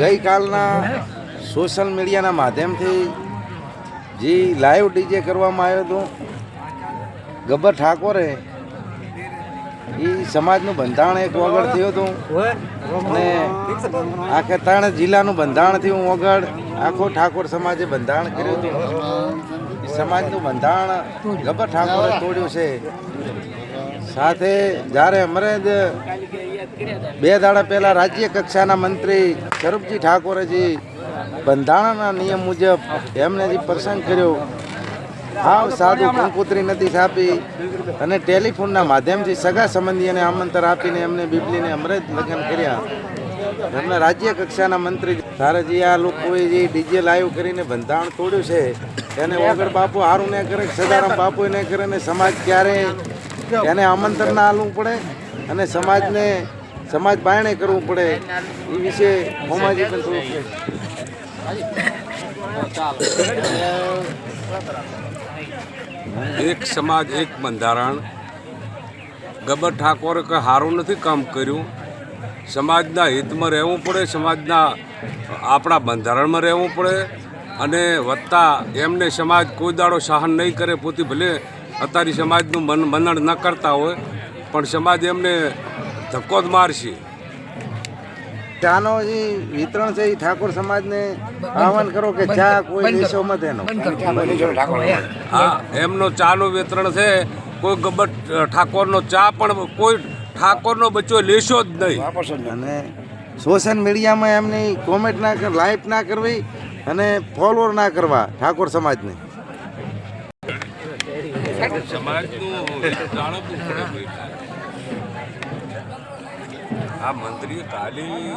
ગઈકાલના social મીડિયાના માધ્યમથી જે લાઈવ ડીજે કરવામાં આવ્યો હતો, ગબ્બર ઠાકોરે, એ સમાજનું બંધારણ એક વગર થયું હતું. અને આખે ત્રણ જિલ્લાનું બંધારણ થયું વગર આખો ઠાકોર સમાજે બંધારણ કર્યું હતું. સમાજનું બંધારણ ગબ્બર ઠાકોરે તોડ્યું છે. સાથે જ્યારે અમરેજ બે દાડા પહેલા રાજ્ય કક્ષાના મંત્રી સ્વરૂપજી ઠાકોરેજી બંધારણના નિયમ મુજબ એમને જે પ્રસંગ કર્યો આવ સાદું કંકુતરી નથી છાપી અને ટેલિફોનના માધ્યમથી સગા સંબંધીઓને આમંત્રણ આપીને એમને બીબલીને જ લગ્ન કર્યા. એમના રાજ્ય કક્ષાના મંત્રી તારે જે આ લોકોએ જે ડીજે લાઈવ કરીને બંધારણ તોડ્યું છે એને વગર બાપુ હારું ન કરે સદારામ બાપુ ન કરે ને સમાજ ક્યારે એને આમંત્રણ ના આલવું પડે અને સમાજને, સમાજ બાયણે કરવું પડે, એ વિશે હોમાજી પણ થોડું. એક સમાજ, એક બંધારણ ગબર ઠાકોરે કંઈ સારું નથી કામ કર્યું સમાજના હિતમાં રહેવું પડે, સમાજના આપણા બંધારણમાં રહેવું પડે અને વત્તા એમને સમાજ કોઈ દાડો સહન નહીં કરે, પોતે ભલે અત્યારે સમાજનું મન મનણ ન કરતા હોય પણ સમાજ એમને ધક્કો જ મારશે. ચાનો જે વિતરણ છે એ ઠાકોર સમાજને આહવાન કરો કે ચા કોઈ દેશો મત હા એમનો ચાનું વિતરણ છે કોઈ ગબર ઠાકોરનો ચા પણ કોઈ ઠાકોરનો બચ્ચો લેશો જ નહીં. અને સોશિયલ મીડિયામાં એમની કોમેન્ટ ના કર લાઈક ના કરવી અને ફોલોવર ના કરવા ઠાકોર સમાજને. સમાજનું. આ મંત્રીએ ખાલી